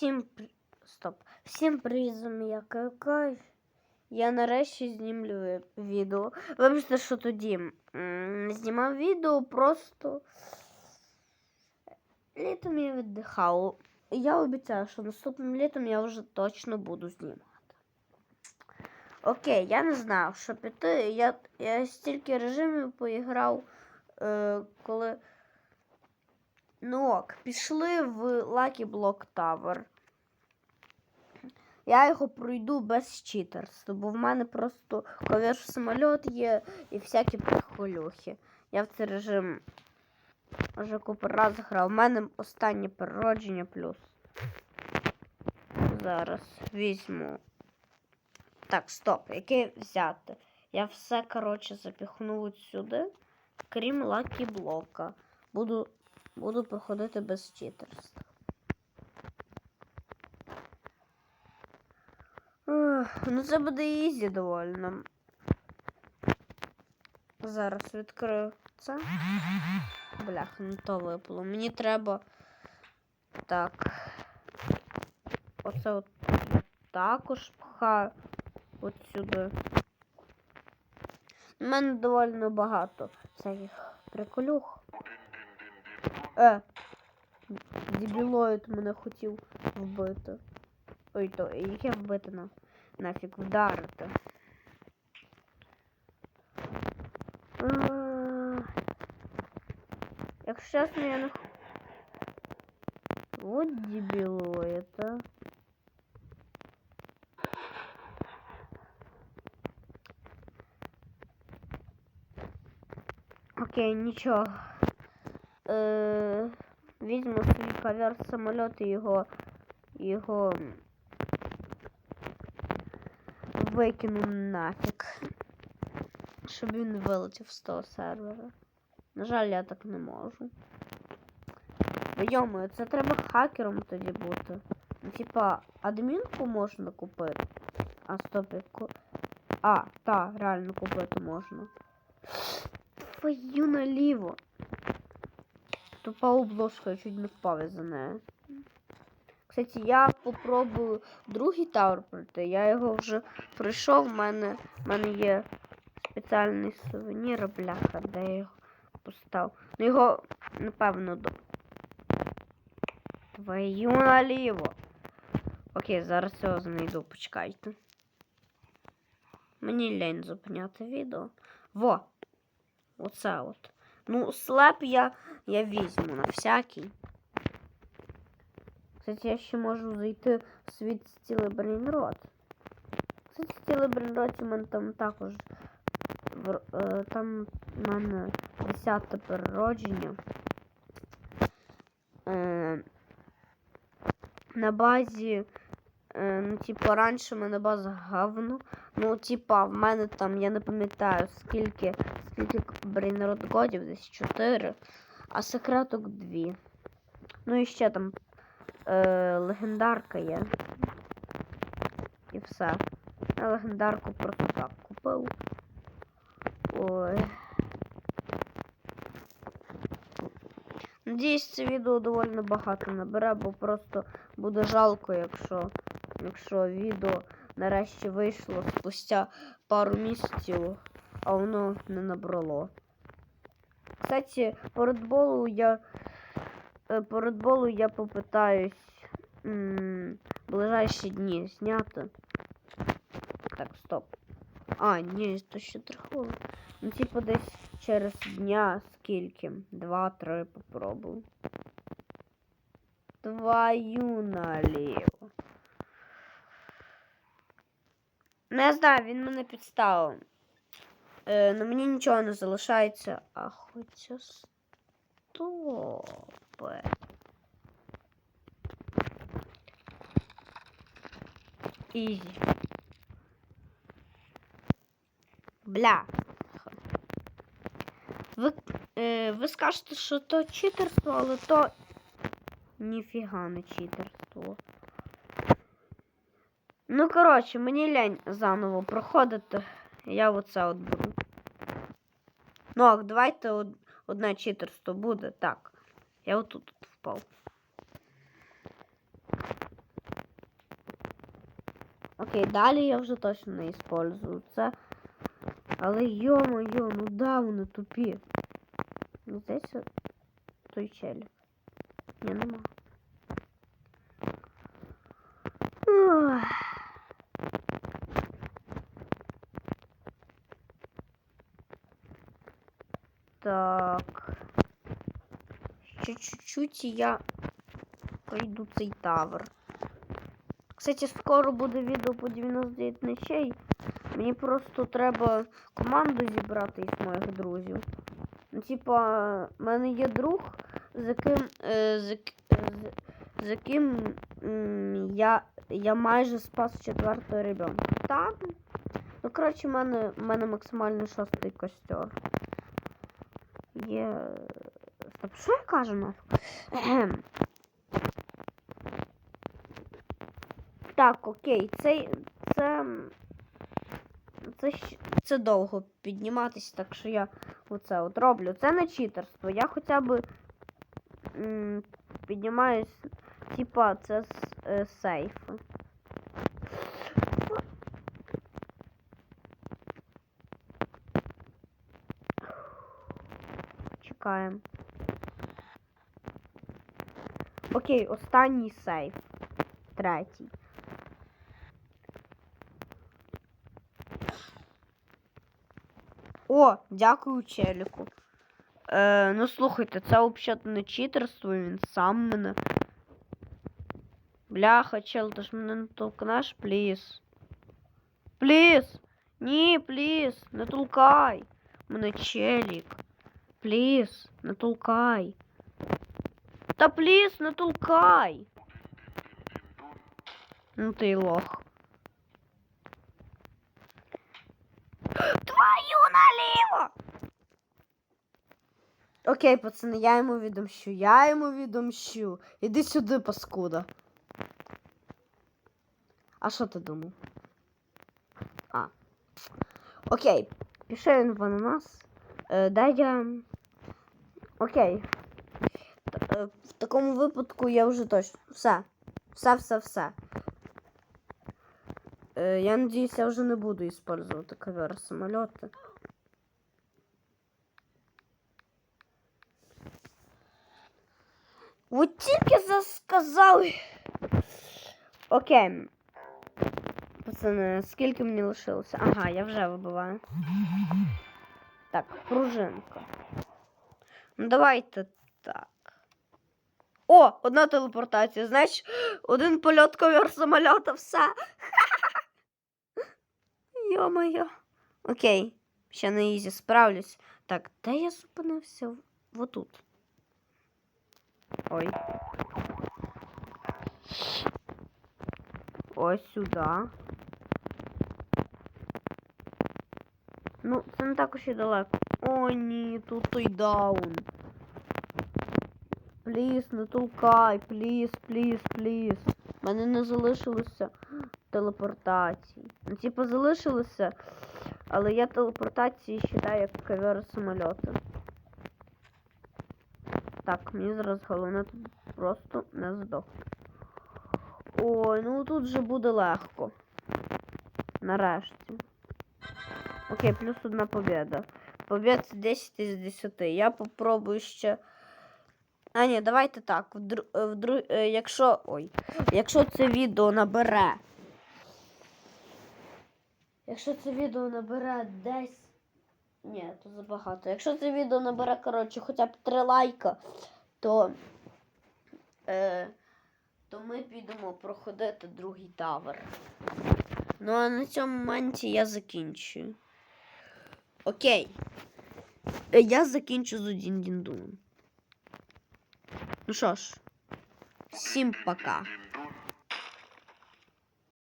Всім стоп. Всім привіт, я Кайкай. Я нарешті знімлю відео. Вибачте, що тоді знімав відео, просто літом я віддихав. Я обіцяю, що наступним літом я вже точно буду знімати. Окей, я не знав, що піти. Я, я стільки режимів поіграв, е, коли. Ну ок, пішли в Lucky Block Tower. Я його пройду без читерства, бо в мене просто ковір самоліт є і всякі прихолюхи. Я в цей режим вже купу раз грав. У мене останнє переродження плюс. Зараз візьму. Так, стоп, яке взяти? Я все, коротше, запіхну сюди, крім лакі блока. Буду, буду проходити без читерства. Ну, це буде ізі довольно. Зараз відкрию це. Бляха, не то випало. Мені треба. Так. Оце от також пхаю от сюди. У мене доволі багато всяких приколюх. Е, дебілоїд мене хотів вбити. Ой, то яке вбити на нафіг вдарити. Якщо чесно, я х- Вот дебилоид, а. Окей, нічого. Е, візьму свій ковер самоліт і його, викину нафіг. Щоб він вилетів з того сервера. На жаль, я так не можу. Йомою, це треба хакером тоді бути. Ну, типа, адмінку можна купити. А, стоп, яку... А, та, реально купити можна. Твою наліво. Тупа обложка, я чуть не впав за нею. Кстати, я попробую другий тавер пройти. Я його вже пройшов, в мене, в мене є спеціальний сувенір, бляха, де я його постав. Ну його, напевно, до. Твою наліво. Окей, зараз цього знайду, почекайте. Мені лень зупиняти відео. Во! Оце от. Ну, слеп я, я візьму на всякий. Кстати, я ще можу зайти в світ стіли Брейнрот. Кстати, стіли Брейнрот у мене там також. е, Там в мене 10 переродження. На базі, ну, типу, раніше мене база говно. Ну, типа, в мене там, я не пам'ятаю, скільки, скільки Брейнрод годів, десь 4, а секреток 2. Ну і ще там е, легендарка є. І все. Я легендарку просто так купив. Ой. Надіюсь, це відео доволі багато набере, бо просто буде жалко, якщо, якщо відео нарешті вийшло спустя пару місяців, а воно не набрало. Кстати, по Редболу я по Редболу я попитаюсь м, ближайші дні зняти. Так, стоп. А, ні, то ще три. Ну, типу, десь через дня скільки? Два-три попробую. Твою наліво. Не знаю, він мене підставив. Е, на мені нічого не залишається. А хоча стопе. Ізі. Бля. Ви, е, ви скажете, що то читерство, але то ніфіга не читерство. Ну, коротше, мені лень заново проходити. Я оце от беру. Ну, а давайте од- одне читерство буде. Так. Я отут от впав. Окей, далі я вже точно не использую це. Але йо-моє, ну да, вони тупі. Ну, здається, той челік. Ні, нема. Так. Чуть-чуть я пройду цей тавер. Кстати, скоро буде відео по 99 ночей. Мені просто треба команду зібрати із моїх друзів. Ну, типа, в мене є друг, з яким, е, з, з яким м, я, я майже спас четвертого ребенка. Так? Ну, коротше, в мене, в мене максимально шостий костер. Є. Стоп, що я кажу нафіг? Так, окей, це. Це. Це, це довго підніматися, так що я оце от роблю. Це не читерство. Я хоча б піднімаюсь, типа, це з е, сейфу. Чекаємо. Окей, останній сейф. Третій. О, дякую челіку. Е, ну слухайте, це взагалі не читерство, він сам мене. Бляха, чел, ти ж мене не толкнеш, пліз. Пліз! Ні, пліз, не толкай. Мене челік. Пліз, не толкай. Та пліз, не толкай. Ну ти лох. Твою наліво! Окей, пацани, я йому відомщу, я йому відомщу. Іди сюди, паскуда. А що ти думав? А. Окей, пішов він в ананас. Е, дай я. Окей. В такому випадку я вже точно. Все. Все, все, все. Е, я надіюсь, я вже не буду использовать ковер самоліти. Вот тільки засказали. Окей. Пацани, скільки мені лишилося? Ага, я вже вибиваю. Так, пружинка. Ну давайте так. О, одна телепортація. Значить, один польот ковер самоліта, все. Йо-моє. Окей, ще на ізі справлюсь. Так, де я зупинився? Вот тут. Ой. Ось сюди. Ну, це не так уж і далеко. О, ні, тут той даун. Пліс, не толкай, пліс, пліс, пліс. У мене не залишилося телепортації. Ну, типу, залишилося, але я телепортації вважаю як ковер самольоти. Так, мені зараз головне тут просто не здохнути. Ой, ну тут же буде легко. Нарешті. Окей, плюс одна побіда. Побід 10 із 10. Я попробую ще. А, ні, давайте так. Вдру... е, Вдру... е, Якщо. Ой. Якщо це відео набере. Якщо це відео набере десь. Ні, то забагато. Якщо це відео набере, коротше, хоча б 3 лайка, то. Е, то ми підемо проходити другий тавер. Ну а на цьому моменті я закінчую. Окей. Е, Я закінчу з один діндуном. Ну що ж, всім пока.